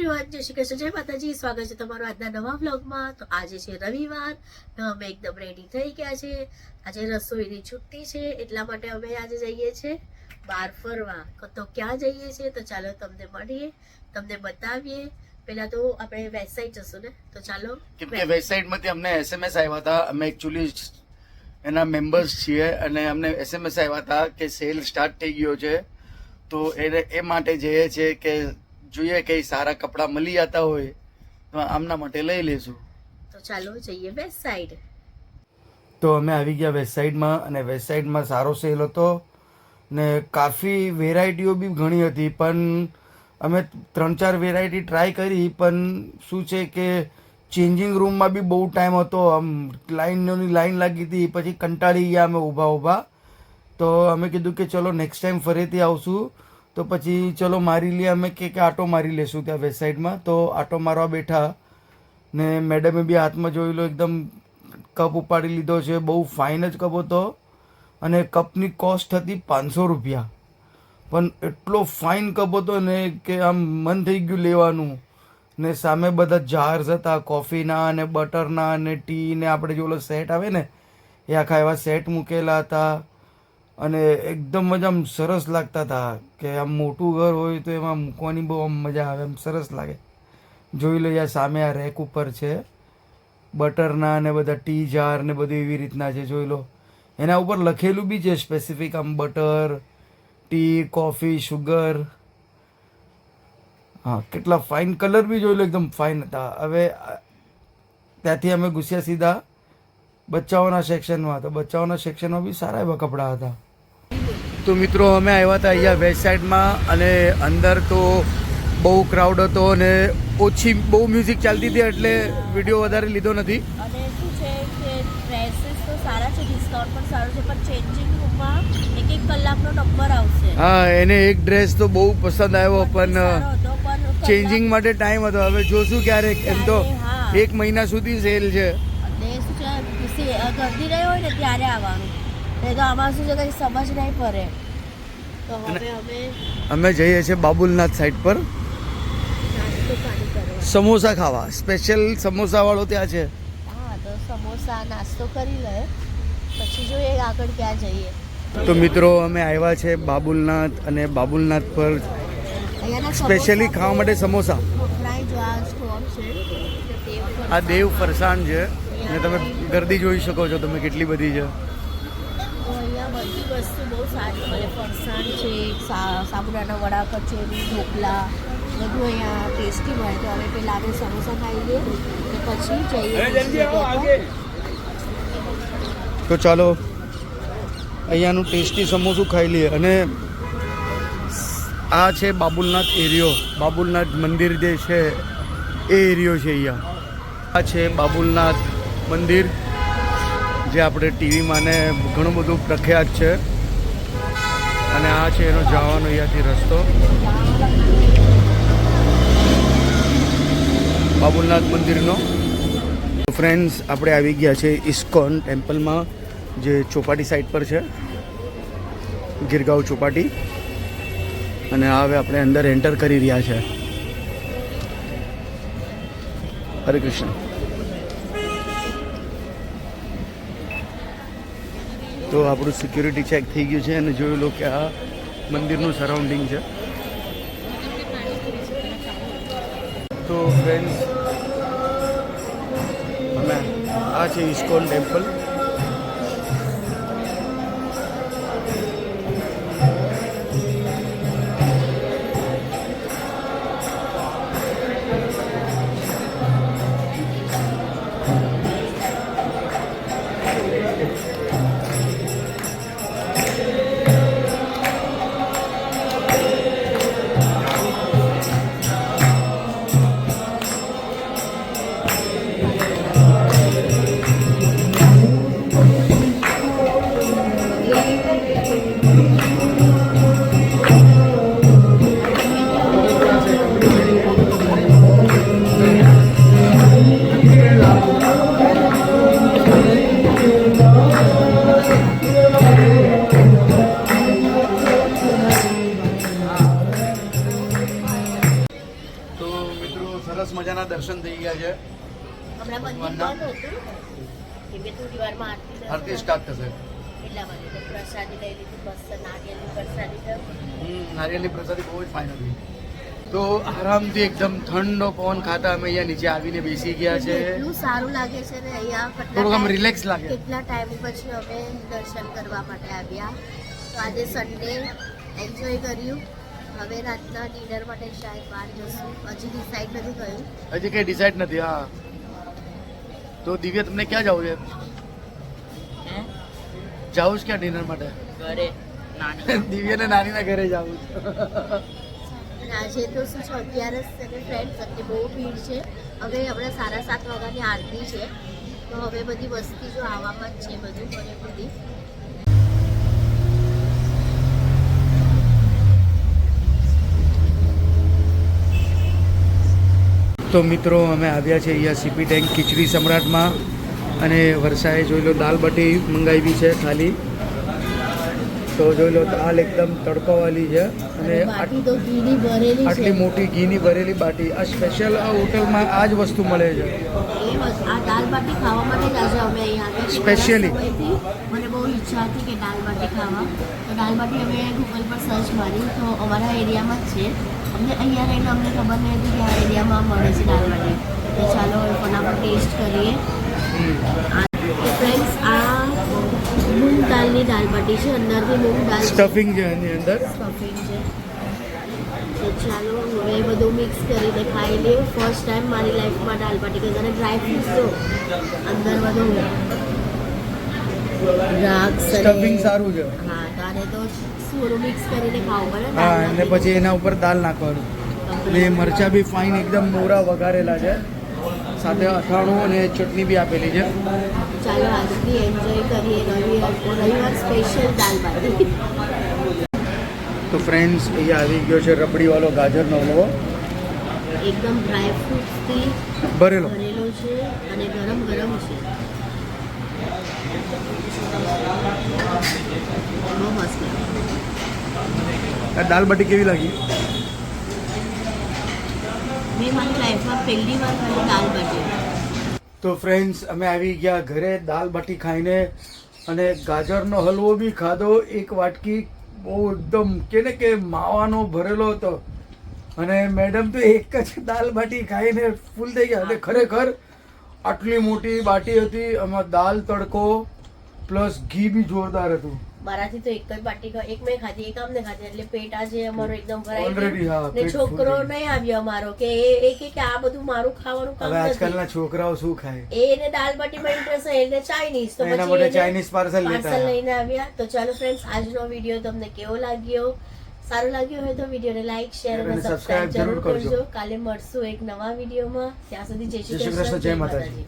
Everyone જય શ્રી કૃષ્ણ, જય માતાજી, સ્વાગત છે તમારું આજના નવા વ્લોગમાં. તો આજે છે રવિવાર, તો અમે એકદમ રેડી થઈ ગયા છે. આજે રસોઈની છુટ્ટી છે, એટલા માટે અમે આજે જઈએ છીએ બહાર ફરવા. તો ક્યાં જઈએ છીએ તો ચાલો તમને મળીએ, તમને બતાવીએ. પેલા તો આપણે વેબસાઇટ જશું ને? તો ચાલો. કેમ કે વેબસાઇટમાંથી અમને એસએમએસ આવ્યા હતા. અમે એકચ્યુઅલી એના મેમ્બર્સ છીએ અને અમને એસએમએસ આવ્યા હતા કે સેલ સ્ટાર્ટ થઈ ગયો છે. તો એ માટે જઈએ છીએ કે જોઈએ કે સારા કપડાં મળી જતા હોય તો આમના માટે લઈ લેશું. તો ચાલો જઈએ વેસ્ટ સાઈડ તો અમે આવી ગયા વેસ્ટ સાઈડમાં અને વેસ્ટ સાઈડમાં સારો સેલ હતો ને કાફી વેરાયટીઓ બી ઘણી હતી પણ અમે ત્રણ ચાર વેરાયટી ટ્રાય કરી પણ શું છે કે ચેન્જિંગ રૂમમાં બી બહુ ટાઈમ હતો આમ લાઇનની લાઈન લાગી હતી પછી કંટાળી ગયા અમે ઊભા ઊભા. તો અમે કીધું કે ચલો નેક્સ્ટ ટાઈમ ફરીથી આવશું. તો પછી ચલો મારી લઈએ, અમે કે આટો મારી લેશું ત્યાં સાઈડમાં તો આટો મારવા બેઠા ને મેડમે બી હાથમાં જોઈ લો, એકદમ કપ ઉપાડી લીધો છે. બહુ ફાઇન જ કપ હતો અને કપની કોસ્ટ હતી પાંચસો રૂપિયા. પણ એટલો ફાઇન કપ હતો ને કે આમ મન થઈ ગયું લેવાનું. ને સામે બધા જાર્સ હતા કોફીના અને બટરના અને ટી ને આપણે જે ઓલો સેટ આવે ને, એ આખા એવા સેટ મૂકેલા હતા. અને એકદમ જ આમ સરસ લાગતા હતા કે આમ મોટું ઘર હોય તો એમાં મૂકવાની બહુ આમ મજા આવે એમ સરસ લાગે. જોઈ લઈએ સામે આ રેક ઉપર છે. બટરના ને બધા ટી જાર ને બધું એવી રીતના છે, જોઈ લો. એના ઉપર લખેલું બી છે સ્પેસિફિક આમ બટર, ટી કોફી શુગર હા, કેટલા ફાઇન કલર બી જોઈ લો, એકદમ ફાઇન હતા. હવે ત્યાંથી અમે ઘૂસ્યા સીધા બચ્ચાઓના સેક્શનમાં તો બચ્ચાઓના સેક્શનમાં બી સારા એવા કપડાં હતા. તો મિત્રો અમે આવ્યા હતા અહીંયા વેસ્ટ સાઈડમાં અને અંદર તો બહુ ક્રાઉડ હતો અને ઓછી બહુ મ્યુઝિક ચાલતી હતી એટલે વીડિયો વધારે લીધો નથી. અને શું છે કે ડ્રેસીસ તો સારા છે ડિસ્કાઉન્ટ પણ સારું છે પણ ચેન્જિંગ એક એક કલાકનો નંબર આવશે. હા એને એક ડ્રેસ તો બહુ પસંદ આવ્યો પણ ચેન્જિંગ માટે ટાઈમ હતો. હવે જોશું ક્યારેક એમ તો એક મહિના સુધી સેલ છે. ગરદી રહ્યો હોય ને ત્યારે આવવાનું. નહીં તો આમાં શું છે કંઈ સમજ નહીં પડે. તો હવે અમે અમે જઈએ છીએ બાબુલનાથ સાઈડ પર. સમોસા ખાવા. સ્પેશિયલ સમોસા વાળો ત્યાં છે. હા તો સમોસા નાસ્તો કરી લે. પછી જોઈએ આગળ ક્યાં જઈએ. તો મિત્રો અમે આવ્યા છે બાબુલનાથ અને બાબુલનાથ પર સ્પેશિયલી ખાવા માટે સમોસા. આ દેવ ફરસાણ છે. ને તમે ગરદી જોઈ શકો છો તમે કેટલી બધી છે. બધી વસ્તુ બહુ સારી મળે. ફરસાણ છે સાબુદાના વડા કચોરી ઢોકલા બધું અહીંયા ટેસ્ટી મળે. તો હવે પેલા આપણે સમોસા ખાઈ લઈએ અને પછી જઈએ. તો ચાલો અહીંયાનું ટેસ્ટી સમોસું ખાઈ લઈએ. અને આ છે બાબુલનાથ એરિયો. બાબુલનાથ મંદિર જે છે એ એરિયો છે અહીંયા. આ છે બાબુલનાથ મંદિર. જે આપણે ટીવીમાં ને ઘણું બધું પ્રખ્યાત છે. અને આ છે એનો જવાનો અહીંયાથી રસ્તો. બાબુલનાથ મંદિરનો. ફ્રેન્ડ્સ આપણે આવી ગયા છે ઇસ્કોન ટેમ્પલમાં, જે ચોપાટી સાઈડ પર છે. ગીરગાંવ ચોપાટી. અને હવે આપણે અંદર એન્ટર કરી રહ્યા છે. હરે કૃષ્ણ. તો આપણું સિક્યુરિટી ચેક થઈ ગયું છે અને જોયું લો કે આ મંદિરનું સરાઉન્ડિંગ છે. તો ફ્રેન્ડ્સ અમે આ છે ઇસ્કોન ટેમ્પલ મજાના દર્શન થઈ ગયા છે. ભગવાનના? આરતી સ્ટાર્ટ થશે. નારિયેળની પ્રસાદી બહુ જ ફાઇન હતી તો આરામથી એકદમ ઠંડો પવન ખાતા અમે અહીંયા નીચે આવીને બેસી ગયા છે. એટલું સારું લાગે છે ને અહીંયા થોડું આમ રિલેક્સ લાગે. કેટલા ટાઈમ પછી અમે દર્શન કરવા માટે આવ્યા. તો આજે સન્ડે એન્જોય કર્યું. હવે રાતના ડિનર માટે શાયદ બહાર જશું. હજી ડિસાઈડ નથી થયું. હજી કઈ ડિસાઈડ નથી હા. તો દિવ્ય તમને ક્યાં જવું છે? જાવું છે ક્યાં ડિનર માટે? ઘરે દિવ્યને નાનીના ઘરે જાવું છે. અને આજે તો શું છે અગિયારસ અને ફ્રેન્ડ્સ અત્યારે બહુ ભીડ છે. હવે હમણાં સાડા સાત વાગ્યાની આરતી છે. તો હવે બધી વસ્તી જો આવવામાં જ છે બધું મને બધી. તો મિત્રો અમે આવ્યા છે અહીંયા સીપી ટેન્ક ખીચડી સમ્રાટમાં અને વરસાએ જોઈ લો દાલ બટી મંગાવી છે ખાલી. તો જોઈ લો દાલ એકદમ તડકાવાળી છે અને આટલી મોટી ઘીની ભરેલી બાટી. આ સ્પેશિયલ આ હોટલમાં આ જ વસ્તુ મળે છે. છીએ. મને બહુ ઈચ્છા હતી કે દાલ બાટી ખાવા. તો દાલ બાટી અમે ગૂગલ પર સર્ચ મારી. તો અમારા એરિયામાં જ છે. અમને અહીંયા રહીને અમને ખબર નહીં હતી કે આ એરિયામાં મળે છે દાલ બાટી તો ચાલો ફટાફટ ટેસ્ટ કરીએ. ફ્રેન્ડ્સ આ મૂંગ દાલની દાલ બાટી છે. અંદરથી મૂંગ દાલ સ્ટફિંગ છે એની અંદર. સ્ટફિંગ છે. તો ચાલો હવે બધું મિક્સ કરીને ખાઈ લઈએ ફર્સ્ટ ટાઈમ મારી લાઈફમાં દાલ બાટી કરી અને ડ્રાય ફ્રૂટ્સ જો અંદર બધું. સ્ટફિંગ સારું છે. હા તો તો સુરું મિક્સ કરીને ખાવું પડે હા એટલે અને પછી એના ઉપર દાલ નાખવાનું. ને મરચાં બી ફાઇન એકદમ મોરા વઘારેલા છે. સાથે અથાણું અને ચટણી બી આપેલી છે. ચાલો આજથી એન્જોય કરીએ. રવિવાર સ્પેશિયલ દાલ બાટી તો ફ્રેન્ડ્સ અહીંયા આવી ગયો છે રબડીવાળો ગાજરનો હલવો. એકદમ ડ્રાય ફ્રૂટ્સથી ભરેલો. ભરેલો છે અને ગરમ ગરમ છે. બહુ મસ્ત આ દાલ બાટી કેવી લાગી? મેં મારી લાઈફમાં પહેલી વાર ખાલી દાલ બાટી. તો ફ્રેન્ડ્સ અમે આવી ગયા ઘરે દાલ બાટી ખાઈને અને ગાજરનો હલવો બી ખાધો. એક વાટકી બહુ એકદમ કે ને કે માવાનો ભરેલો હતો. અને મેડમ તો એક જ દાલ બાટી ખાઈને ફૂલ થઈ ગયા. અને ખરેખર આટલી મોટી બાટી હતી એમાં દાલ તડકો પ્લસ ઘી બી જોરદાર હતું. મારાથી તો એક જ બાટી એક મેં ખાધી એક આમને ખાધી એટલે પેટ આજે અમારો એકદમ ભરાઈ ગયો. ને છોકરો. નહીં આવ્યો અમારો કે એ કે કે આ બધું મારું ખાવાનું કામ હવે આજકાલના છોકરાઓ શું ખાય? એને દાલ બાટીમાં ઇન્ટરેસ્ટ છે એને ચાઇનીઝ તો પછી ચાઇનીઝ પાર્સલ લેતા પાર્સલ લઈને આવ્યા. તો ચાલો ફ્રેન્ડ્સ આજનો વીડિયો તમને કેવો લાગ્યો? સારો લાગ્યું હોય તો વિડીયોને લાઈક શેર અને સબસ્ક્રાઇબ જરૂર કરજો. કાલે મળશું એક નવા વિડીયોમાં ત્યાં સુધી જય શ્રી કૃષ્ણ, જય માતાજી.